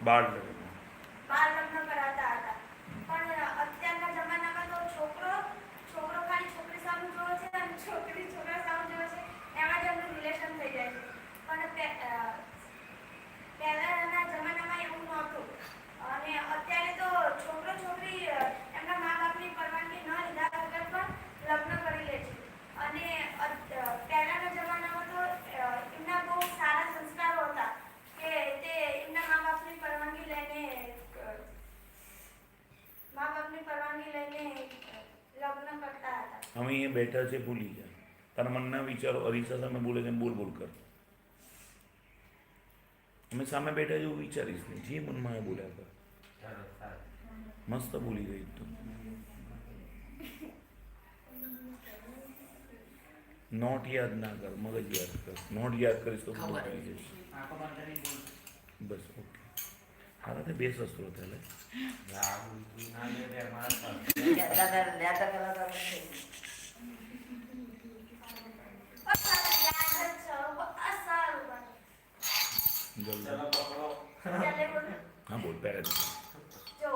બાળ લગ્ન બાળ લગ્ન કરાવતા હતા પણ અત્યારના જમાનામાં તો છોકરો છોકરો ખાલી છોકરી સામે જોવે છે અને છોકરી છોકરા સામે જોવે છે એમાં જ એમનું રિલેશન થઈ જાય છે પણ પે- અ, પહેલાના જમાનામાં એવું નહોતું અને અત્યારે તો છોકરો છોકરી અ, એમના મા બાપની પરવાનગી ન લીધા વગર પણ લગ્ન કરી લે છે અને અત- અ, પહેલાના જમાનામાં તો અ, એમના બહુ સારા સંસ્કારો હતા કે તે એમના મા બાપની પરવાનગી લઈને અ, મા બાપની પરવાનગી લઈને અ, લગ્ન કરતા હતા અમે અહીંયા બેઠા છે ભૂલી જાય તારા મનના વિચારો અરીસા સામે બોલે છે બોલ બોલ કર. અમે સામે બેઠા જેવું વિચારીશ નહીં. જે મનમાં એ બોલ્યા કર મસ્ત બોલી ગઈ તું. નોટ યાદ ના કર મગજ યાદ કર. નોટ યાદ કરીશ તો ખબર પડી જશે બસ ઓકે. હારા તે બે શસ્ત્રો થયેલા. હા બોલ પહેલા જો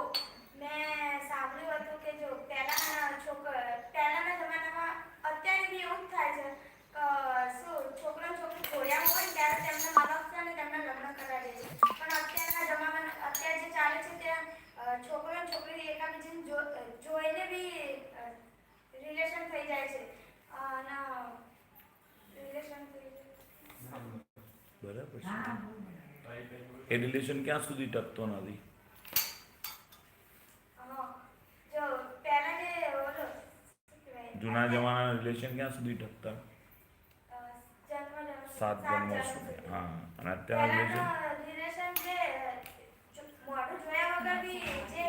મેં સાંભળ્યું હતું કે જો પહેલાના છોકરા પહેલાના જમાનામાં અત્યારે બી એવું થાય છે કે શું છોકરો છોકરી જોયા હોય ત્યારે તેમના મા બાપ છે અને તેમના લગ્ન કરાવી દે છે. પણ અત્યારના જમાનામાં અત્યારે જે ચાલે છે તે અ, છોકરો છોકરી એકાબીજીને જો રિલેશન થઈ જાય છે. અને રિલેશન થઈ જાય. બરાબર છે. એ રિલેશન ક્યાં સુધી ટકતો નથી? હા. જો પહેલા જે ઓલો શું કહેવાય? જૂના જમાનાના રિલેશન ક્યાં સુધી ટકતા? અ, જન્મ જન્મ સાત જન્મો સુધી હા. અને અત્યારના રિલેશન પહેલાના રિલેશન જે જો મોઢું જોયા વગર બી જે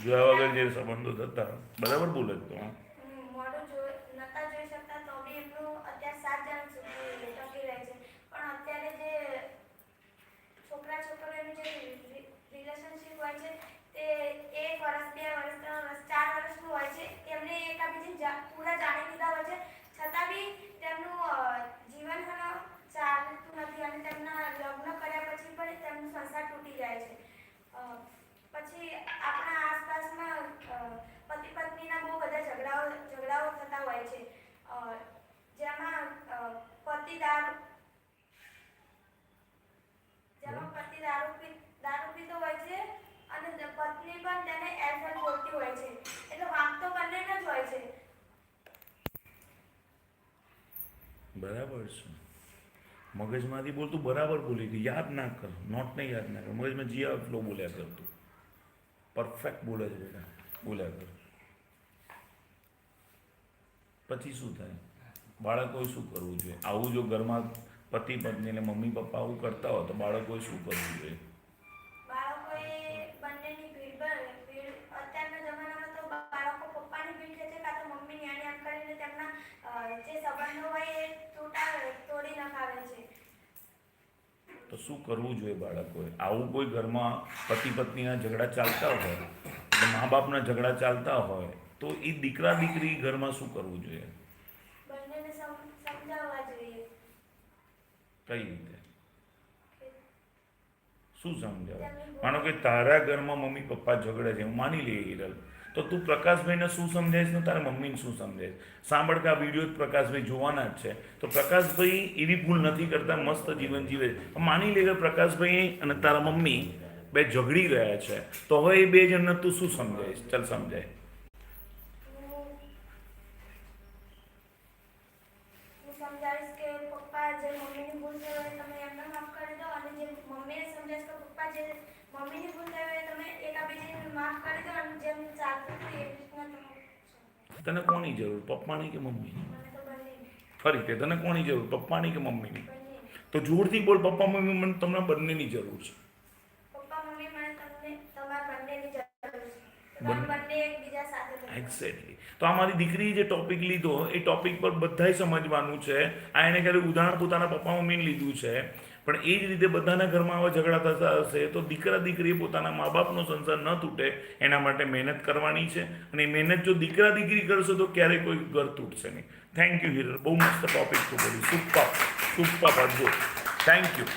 જોયા વગર જે સંબંધો થતા બરાબર બોલે તો હા હમ, મોઢું જોઈ નતા જોઈ શકતા તો બી એમનું અત્યારે સાત જન્મ સુધી ટકી રહે છે પણ અત્યારે જે છોકરા છોકરીઓનું જે રિલેશનશિપ હોય છે તે એક વર્ષ બે વર્ષ ત્રણ વર્ષ ચાર વર્ષનું હોય છે એમને એકાબીજાને જા- પૂરા જાણી લીધા હોય છે છતાં બી તેમનું અ, જીવન હનો ચાલતું નથી અને તેમના લગ્ન કર્યા પછી પણ તેમનું સંસાર તૂટી જાય છે અ, પછી આપણા આસપાસમાં અ, પતિ પત્નીના બહુ બધા ઝઘડાઓ ઝઘડાઓ થતા હોય છે અ, જેમાં અ, પતિ દારૂ જેમાં પતિ દારૂ પી, દારૂ પીતો હોય છે અને પત્ની પણ તેને એલ્કોહોલ બોલતી હોય છે. એટલે વાંક તો બંનેનો જ હોય છે. બરાબર છે. મગજમાંથી બોલતું બરાબર બોલી ગયું યાદ ના કર. નોટને યાદ ના કર. મગજમાં જે આવે ફ્લો બોલ્યા કરતું પરફેક્ટ બોલે છે બેટા. બોલ્યા કર. પછી શું થાય? બાળકોએ શું કરવું જોઈએ? આવું જો ઘરમાં પતિ પત્ની અને મમ્મી પપ્પા આવું કરતા હોય તો બાળકોએ શું કરવું જોઈએ? તો શું કરવું જોઈએ બાળકોએ? આવું કોઈ ઘરમાં પતિ પત્નીના ઝઘડા ચાલતા હોય મા બાપના ઝઘડા ચાલતા હોય તો એ દીકરા દીકરી ઘરમાં શું કરવું જોઈએ બંનેને સમ- સમજાવવા જોઈએ કઈ રીતે? શું સમજાવે? માનો કે તારા ઘરમાં મમ્મી પપ્પા ઝઘડે છે હું માની લઈએ હિરલ તો તું પ્રકાશભાઈને શું સમજાવીશ ને તારા મમ્મીને શું સમજાવીશ? સાંભળ કે આ વીડિયો જ પ્રકાશભાઈ જોવાના જ છે. તો પ્રકાશભાઈ એવી ભૂલ નથી કરતા મસ્ત જીવન જીવે છે. માની લે કે પ્રકાશભાઈ અને તારા મમ્મી બે ઝઘડી રહ્યા છે. તો હવે એ બે જણને તું શું સમજાવીશ? ચાલ સમજાય હું હું સમજાવીશ કે પપ્પા જે મમ્મીની ભૂલ થઈ હોય તમે એમને માફ કરી દો અને જે મમ્મીને સમજાવીશ કે પપ્પા જે મમ્મીની ભૂલ થઈ હોય તમે એકાબીજાને માફ કરી દો અને જેમ ચાલતું હતું એ રીતના તમે તને કોની જરૂર પપ્પાની કે મમ્મીની? ફરી તે તને કોની જરૂર પપ્પાની કે મમ્મીની? તો જોરથી બોલ પપ્પા મમ્મી મને તમને બંનેની જરૂર છે પપ્પા મમ્મી મને તમને તમારા બંનેની જરૂર છે તો તમે બંને- બંને એકબીજા સાથે રહો. એક્ઝેક્ટલી તો આ મારી દીકરીએ જે ટોપિક લીધો એ ટોપિક પર બધાય સમજવાનું છે. આ એને ક્યારે ઉદાહરણ પોતાના પપ્પા મમ્મીને લીધું છે. પણ એ જ રીતે બધાના ઘરમાં આવા ઝઘડા થતા હશે તો દીકરા દીકરીએ પોતાના મા બાપનો સંસાર ન તૂટે એના માટે મહેનત કરવાની છે. અને મહેનત જો દીકરા દીકરી કરશે તો ક્યારેય કોઈ ઘર તૂટશે નહીં. થેન્ક યુ હિરર બહુ મસ્ત ટોપિક તું બોલી. સુપર સુપર અદભુત થેન્ક યુ